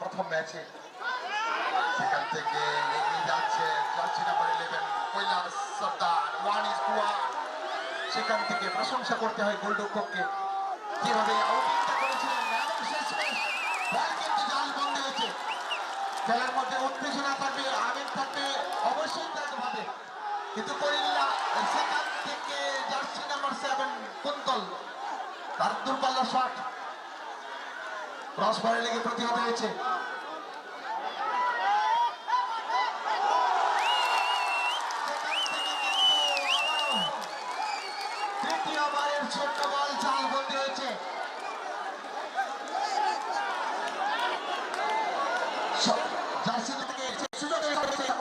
প্রথম ম্যাচে সেখান থেকে যাচ্ছে jersey number eleven Kailash Sardar, one is to সেখান থেকে প্রশংসা করতে হয় গোলরক্ষককে। কীভাবে আউটিংটা করেছিলেন এবং শেষ বল খেলার মধ্যে উত্তেজনা থাকবে, আবেগ থাকবে, অবশ্যই তার কিন্তু করি তার দূরপাল্লা শট। ক্রস বারে লেগে প্রতিহত হয়েছে। ছোট্ট বন্দী হয়েছে। এসেছে।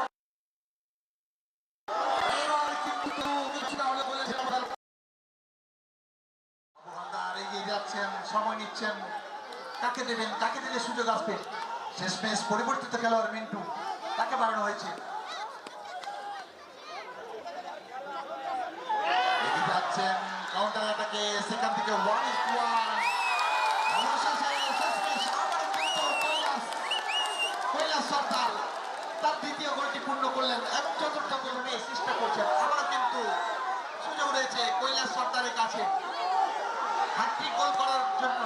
যাচ্ছেন, সময় নিচ্ছেন, কাকে দেবেন, কাকে দিলে সুযোগ আসবে? শেষমেশ পরিবর্তিত খেলোয়াড় মিন্টু তাকে বাড়ানো হয়েছে? তার দ্বিতীয় করলেন করছেন। কিন্তু সুযোগ কৈলাস সর্দারের কাছে। হ্যাট্রিক গোল করার জন্য।